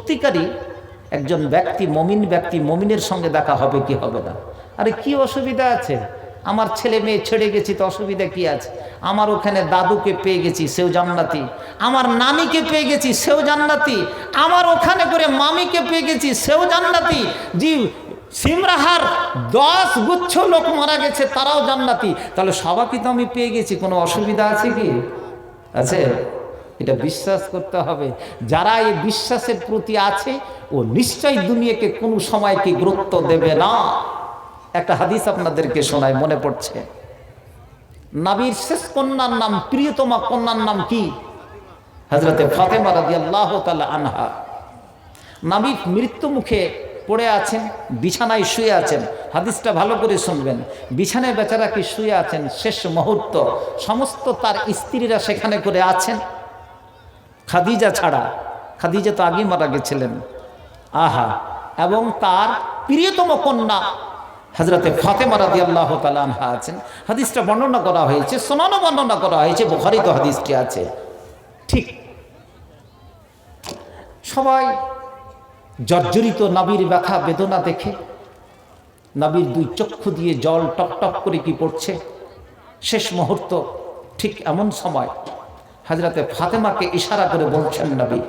সত্যিকারই একজন ব্যক্তি, মমিন ব্যক্তি, মমিনের সঙ্গে দেখা হবে কি হবে না? আরে কি অসুবিধা আছে? আমার ছেলে মেয়ে ছেড়ে গেছি তো অসুবিধা কি আছে? আমার ওখানে দাদুকে পেয়ে গেছি, সেও জান্নাতি। আমার নানিকে পেয়ে গেছি, সেও জান্নাতি। আমার ওখানে করে মামিকে পেয়ে গেছি, সেও জান্নাতি। জি, সিমরাহার দশ গুচ্ছ লোক মারা গেছে, তারাও জান্নাতি। তাহলে সবাইকে তো আমি পেয়ে গেছি, কোনো অসুবিধা আছে কি? আছে? এটা বিশ্বাস করতে হবে। যারা এই বিশ্বাসের প্রতি আছে, ও নিশ্চয়ই দুনিয়াকে কোনো সময় কি গুরুত্ব দেবে না। একটা হাদিস আপনাদেরকে শোনায়, মনে পড়ছে। নাবির শেষ কন্যার নাম, প্রিয়তমা কন্যার নাম কি? হজরতে ফাতেমা রাজি আল্লাহ আনহা। নাবি মৃত্যু মুখে পড়ে আছেন, বিছানায় শুয়ে আছেন। হাদিসটা ভালো করে শুনবেন। বিছানায় বেচারা কি শুয়ে আছেন? শেষ মুহূর্ত। সমস্ত তার স্ত্রীরা সেখানে করে আছেন। খাদিজা ছাড়া, খাদিজা তো আগেই মারা গেছিলেন। আহা, এবং তার প্রিয়তম কন্যা হজরতে ফাতেমা রাদি আল্লাহ আনহা আছেন। হাদিসটা বর্ণনা করা হয়েছে সোনানো বর্ণনা করা হয়েছে, বুখারিত হাদিসটি আছে। ঠিক। সবাই জর্জরিত নাবির ব্যথা, বেদনা দেখে, নাবির দুই চক্ষু দিয়ে জল টপ টপ করে কি পড়ছে? শেষ মুহূর্ত, ঠিক এমন সময় হাজরাতে ফাতেমাকে ইশারা করে বলছেন নবী,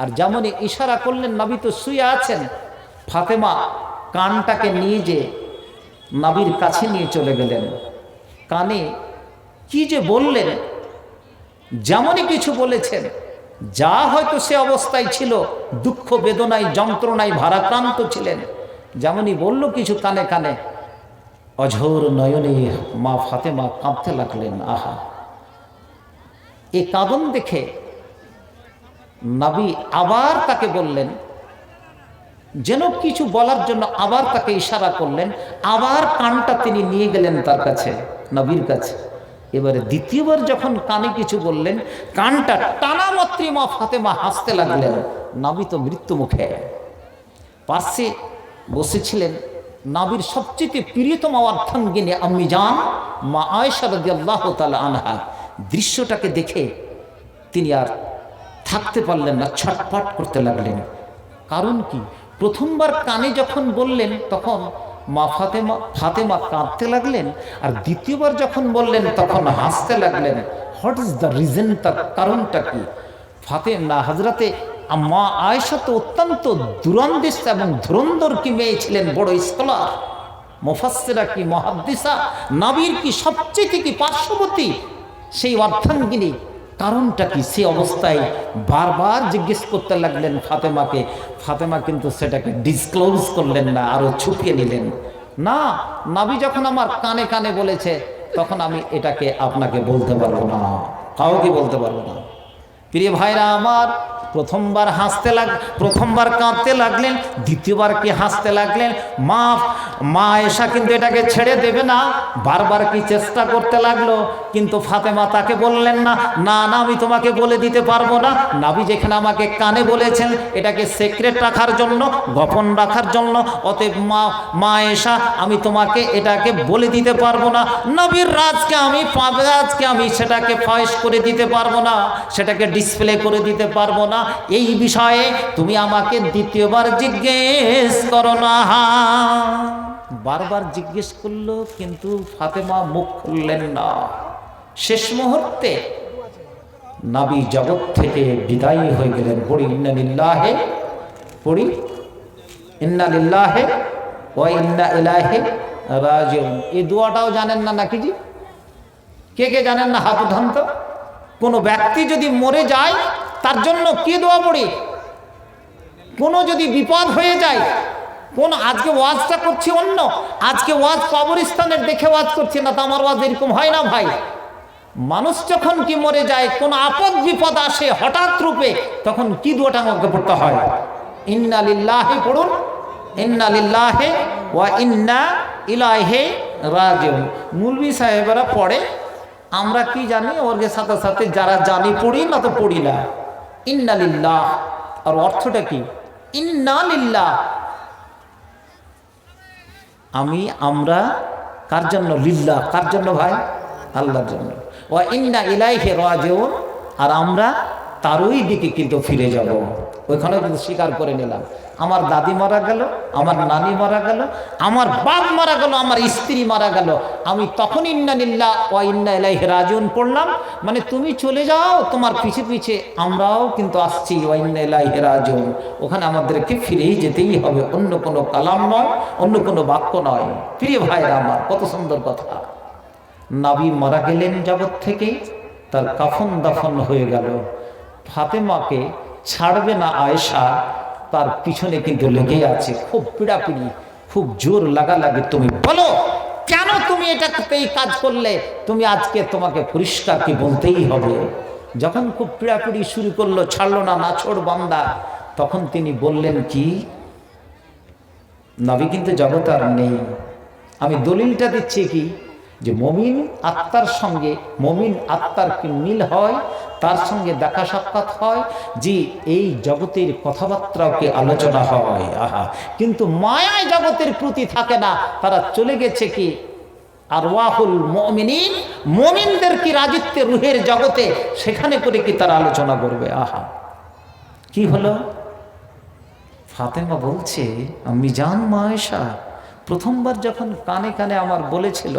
আর যেমনই ইশারা করলেন, নবী তো শুয়ে আছেন। ফাতেমা কানটাকে নিয়ে যে নাবির কাছে নিয়ে চলে গেলেন। কানে কি যে বললেন, যেমনই কিছু বলেছেন, যা হয়তো সে অবস্থায় ছিল, দুঃখ বেদনায়, যন্ত্রণায় ভারাক্রান্ত ছিলেন। যেমনই বলল কিছু কানে কানে, অঝোর নয়নে মা ফাতেমা কাঁদতে লাগলেন, আহা। এ কাঁদন দেখে নাবি আবার তাকে বললেন, যেন কিছু বলার জন্য আবার তাকে ইশারা করলেন, আবার কানটা তিনি নিয়ে গেলেন তার কাছে, নবীর কাছে। এবারে দ্বিতীয়বার যখন কানে কিছু বললেন, কানটা টানা মা ফাতেমা হাসতে লাগলেন, নাবি তো মৃত্যু মুখে পার্শ্বে বসেছিলেন নাবির সবচেয়ে প্রিয়তম অর্থাঙ্গিনী আম্মি যান মা আয়সা আল্লাহ তালা আনহা। দৃশ্যটাকে দেখে তিনি আর থাকতে পারলেন না, ছটফট করতে লাগলেন। কারণ কি? প্রথমবার কানে যখন বললেন, তখন মা ফাতেমা ফাতেমা কাঁদতে লাগলেন, আর দ্বিতীয়বার যখন বললেন, তখন হাসতে লাগলেন। হোয়াট ইজ দ্য রিজন তার কারণটা কি? ফাতে না হাজরাতে মা আয়েশা তো অত্যন্ত দুরন্দেশ এবং ধুরন্ধর কি মেয়ে ছিলেন, বড় স্কলার। মোফাসেরা কি, মহাদ্দিসা, নাবির কি সবচেয়ে কি পার্শ্ববর্তী সেই অর্থাঙ্গিনী, কারণটা কি? সে অবস্থায় বারবার জিজ্ঞেস করতে লাগলেন ফাতেমাকে। ফাতেমা কিন্তু সেটাকে ডিসক্লোজ করলেন না, আরও ছুপিয়ে নিলেন। না, নাবি যখন আমার কানে কানে বলেছে, তখন আমি এটাকে আপনাকে বলতে পারব না, কাউকে বলতে পারব না। প্রিয় ভাইরা আমার প্রথমবার হাসতে লাগ, প্রথমবার কাঁদতে লাগলেন, দ্বিতীয়বার কি হাসতে লাগলেন? মা মা এসা কিন্তু এটাকে ছেড়ে দেবে না। বারবার কি চেষ্টা করতে লাগল? কিন্তু ফাতেমা তাকে বললেন না না না, আমি তোমাকে বলে দিতে পারব না। নাবি যেখানে আমাকে কানে বলেছেন, এটাকে সিক্রেট রাখার জন্য, গোপন রাখার জন্য, অতএব মা মা এসা, আমি তোমাকে এটাকে বলে দিতে পারব না। নবীর রাজকে আমি রাজকে আমি সেটাকে ফয়েস করে দিতে পারব না, সেটাকে ডিসপ্লে করে দিতে পারব না। এই বিষয়ে তুমি আমাকে দ্বিতীয়বার জিজ্ঞেস করো না। বারবার জিজ্ঞেস করল, কিন্তু ফাতেমা মুখ খুললেন না। শেষ মুহূর্তে নাবি জগৎ থেকে বিদায়ী হয়ে গেলেন। পড়ি, ইন্না লিল্লাহে পড়ি, ইন্না লিল্লাহে ও ইন্না ইলাহে রাজিউন এই দোয়াটাও জানেন না নাকি জি কে কে জানেন না হাত উঠান কোনো ব্যক্তি যদি মরে যায় তার জন্য কি দোয়া পড়ি? কোনো যদি বিপদ হয়ে যায়, কোন আজকে ওয়াজটা করছি অন্য, আজকে ওয়াজ কবরস্থানের দেখে ওয়াজ করছি, না তো আমার ওয়াজ এরকম হয় না ভাই? মানুষ যখন কি মরে যায়, কোন আপদ বিপদ আসে হঠাৎ রূপে, তখন কি দোয়াটা আমাকে পড়তে হয়? ইন্না লিল্লাহে পড়ুন, ইন্না লিল্লাহে ওয়া ইন্না ইলাহে রাজিউন। মুলবি সাহেবরা পড়ে, আমরা কি জানি, ওর সাথে সাথে যারা জানি পড়ি, না তো পড়ি না। ইন্না লিল্লাহ আর অর্থটা কি? ইন্না লিল্লাহ আমি, আমরা, কার জন্য? লিল্লাহ। কার জন্য ভাই? আল্লাহর জন্য। ও ইন্না ইলাইহে রাজিউন। আর আমরা তারই দিকে কিন্তু ফিরে যাব। ওইখানে কিন্তু স্বীকার করে নিলাম। আমার দাদি মারা গেল, আমার নানি মারা গেল, আমার বাপ মারা গেল, আমার স্ত্রী মারা গেল। আমি তখন ইন্না নিল্লা ও ইন্না ইলাইহি রাজিউন পড়লাম। মানে তুমি চলে যাও, তোমার পিছে পিছে আমরাও কিন্তু আসছি ও ইন্না ইলাইহি রাজিউন। ওখানে আমাদেরকে ফিরেই যেতেই হবে। অন্য কোনো কালাম নয়, অন্য কোনো বাক্য নয়। প্রিয় ভাইরা আমার, কত সুন্দর কথা। নাবি মারা গেলেন জগৎ থেকে তার কাফন দাফন হয়ে গেল। ফাতেমাকে ছাড়বে না আয়েশা তার পিছনে কিন্তু লেগে আছে। খুব পিড়াপিড়ি, খুব জোর লাগালাগি। তুমি বলো, কেন তুমি এটা এই কাজ করলে? তুমি আজকে তোমাকে পরিষ্কার কি বলতেই হবে? যখন খুব পিড়াপিড়ি শুরু করল, ছাড়লো না নাছোড় বান্দা, তখন তিনি বললেন, কি? নবী কিন্তু জগৎ আর নেই। আমি দলিলটা দিচ্ছি কি? যে মমিন আত্মার সঙ্গে, মমিন আত্মার কি মিল হয়? তার সঙ্গে দেখা সাক্ষাৎ হয় যে এই জগতের কথাবার্তাও কি আলোচনা হয়। আহা, কিন্তু মায়ায় জগতের প্রতি থাকে না। তারা চলে গেছে কি? আর ওয়াহুল মমিনিন, মমিনদের কি রাজিত্বে, রুহের জগতে সেখানে করে কি তারা আলোচনা করবে? আহা, কি হলো? ফাতেমা বলছে, আমি জান মায়েশা, প্রথমবার যখন কানে কানে আমার বলেছিল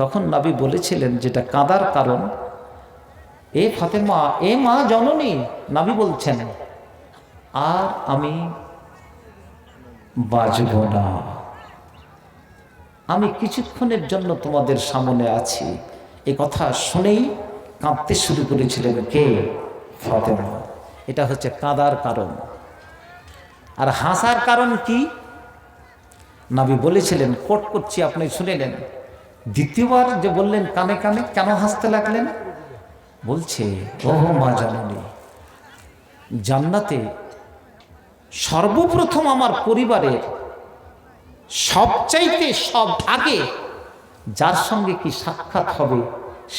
তখন নাবি বলেছিলেন, যেটা কাদার কারণ, এ ফাতেমা, এ মা জননী নাবি বলছেন, আর আমি বাজব না। আমি কিছুক্ষণের জন্য তোমাদের সামনে আছি। এ কথা শুনেই কাঁদতে শুরু করেছিলেন কে? ফাতেমা। এটা হচ্ছে কাদার কারণ। আর হাসার কারণ কি? নাবি বলেছিলেন, কোট করছি, আপনি শুনে নেন। দ্বিতীয়বার যে বললেন, কানে কানে কেন হাসতে লাগলেন? বলছে ও মা জাননী, জান্নাতে সর্বপ্রথম আমার পরিবারের সবচাইতে সব আগে যার সঙ্গে কি সাক্ষাৎ হবে,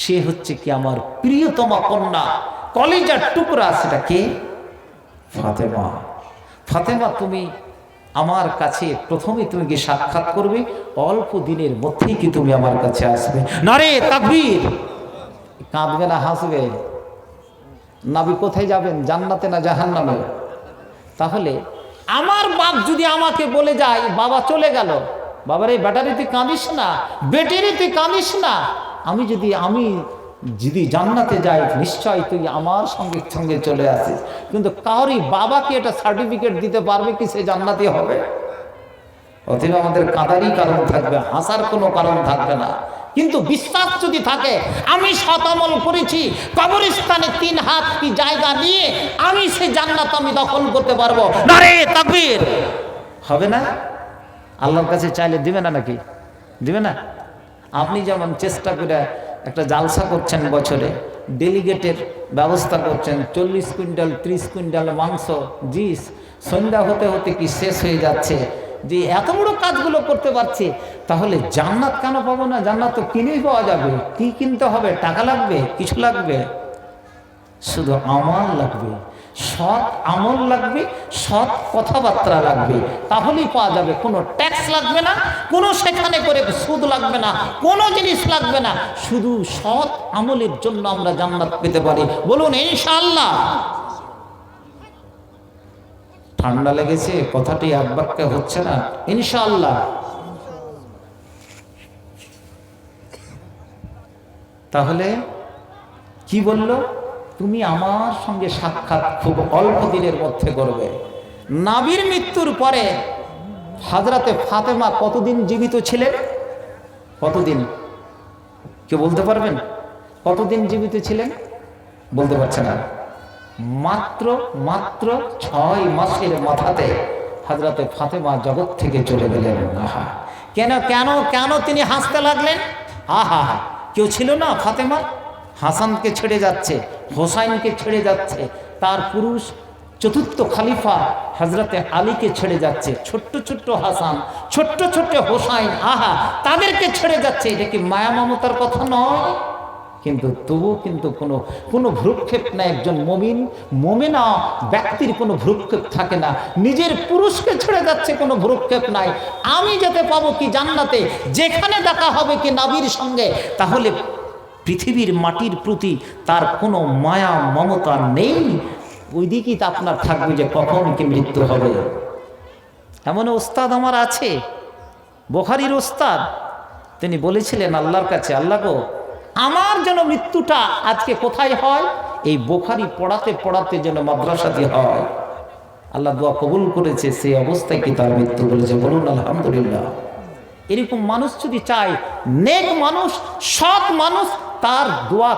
সে হচ্ছে কি আমার প্রিয়তমা কন্যা, কলেজার টুকরা, সেটা কে? ফাতেমা। ফাতেমা, তুমি আমার কাছে প্রথমে তুমি কি সাক্ষাৎ করবে, অল্প দিনের মধ্যেই কি তুমি আমার কাছে আসবে। না রে তাকবীর! কাঁদবে না, হাসবে। নাবি কোথায় যাবেন, জান্নাতে না জাহান্নামে? তাহলে আমার বাপ যদি আমাকে বলে যায়, বাবা চলে গেল, বাবার এই ব্যাটারিতে কাঁদিস না, ব্যাটারিতে কাঁদিস না, আমি যদি, আমি যদি জান্নাতে যাই নিশ্চয় তুই আমার সঙ্গে সঙ্গে চলে আসিস। কিন্তু কারোরই বাবাকে এটা সার্টিফিকেট দিতে পারবে কি সে জান্নাতি হবে? অথবা আমাদের কাঁদারই কারণ থাকবে, হাসার কোনো কারণ থাকবে না। কিন্তু বিশ্বাস যদি থাকে, আমি শতামল করেছি, কবরস্থানে তিন হাত কি জায়গা নিয়ে আমি সে জান্নাত আমি দখল করতে পারব। হবে না? আল্লাহর কাছে চাইলে দিবে না নাকি? দিবে না? আপনি যেমন চেষ্টা করে একটা জালসা করছেন বছরে, ডেলিগেটের ব্যবস্থা করছেন, চল্লিশ কুইন্টাল, ত্রিশ কুইন্টাল মাংস, জিস, সন্ধ্যা হতে হতে কি শেষ হয়ে যাচ্ছে? যে এত বড় কাজগুলো করতে পারছি, তাহলে জান্নাত কেন পাবো না? জান্নাত তো কিনেই পাওয়া যাবে। কি কিনতে হবে? টাকা লাগবে? কিছু লাগবে? শুধু আমল লাগবে, সৎ আমল লাগবে, সৎ কথাবার্তা লাগবে। তাহলেই পাওয়া যাবে, কোনো ট্যাক্স লাগবে না, কোনো সেখানে করে সুদ লাগবে না, কোনো জিনিস লাগবে না। শুধু সৎ আমলের জন্য আমরা জান্নাত পেতে পারি। বলুন, ইনশাআল্লাহ। ঠান্ডা লেগেছে, কথাটি এক হচ্ছে না, ইনশাআল্লাহ। তাহলে কি বলল? তুমি আমার সঙ্গে সাক্ষাৎ খুব অল্প দিনের মধ্যে করবে। নাবির মৃত্যুর পরে হাজরাতে ফাতেমা কতদিন জীবিত ছিলেন? কতদিন? কেউ বলতে পারবেন? কতদিন জীবিত ছিলেন? বলতে পারছে না। মাত্র মাত্র ছয় মাসের মাথাতে হাজরাতে ফাতেমা জগৎ থেকে চলে গেলেন। আহা! কেন কেন কেন তিনি হাসতে লাগলেন? আহা! কেউ ছিল না ফাতেমা হাসানকে ছেড়ে যাচ্ছে, হোসাইনকে ছেড়ে যাচ্ছে, তার পুরুষ চতুর্থ খালিফা হজরতে আলীকে ছেড়ে যাচ্ছে, ছোট্ট ছোট্ট হাসান, ছোট্ট ছোট্ট হোসাইন, আহা, তাদেরকে ছেড়ে যাচ্ছে, এটা কি মায়া মমতার কথা নয়? কিন্তু তবুও কিন্তু কোনো কোনো ভ্রুক্ষেপ না, একজন মমিন, মোমেনা ব্যক্তির কোনো ভ্রুক্ষেপ থাকে না, নিজের পুরুষকে ছেড়ে যাচ্ছে কোনো ভ্রুক্ষেপ নাই, আমি যেতে পাবো কি জান্নাতে, যেখানে দেখা হবে কি নাবির সঙ্গে, তাহলে পৃথিবীর মাটির প্রতি তার কোনো মায়া, মমতা নেই ওই দিকেই তো আপনার থাকবে যে কখন কি মৃত্যু হবে। এমন ওস্তাদ আমার আছে, বোখারির ওস্তাদ। তিনি বলেছিলেন আল্লাহর কাছে, আল্লাহ গো, আমার যেন মৃত্যুটা আজকে কোথায় হয়? এই বোখারি পড়াতে পড়াতে যেন মাদ্রাসাতে হয়। আল্লাহ দোয়া কবুল করেছে, সেই অবস্থায় কি তার মৃত্যু বলেছে বলুন, আলহামদুলিল্লাহ। এরকম মানুষ যদি চায়, নেক মানুষ, সৎ মানুষ তার দোয়া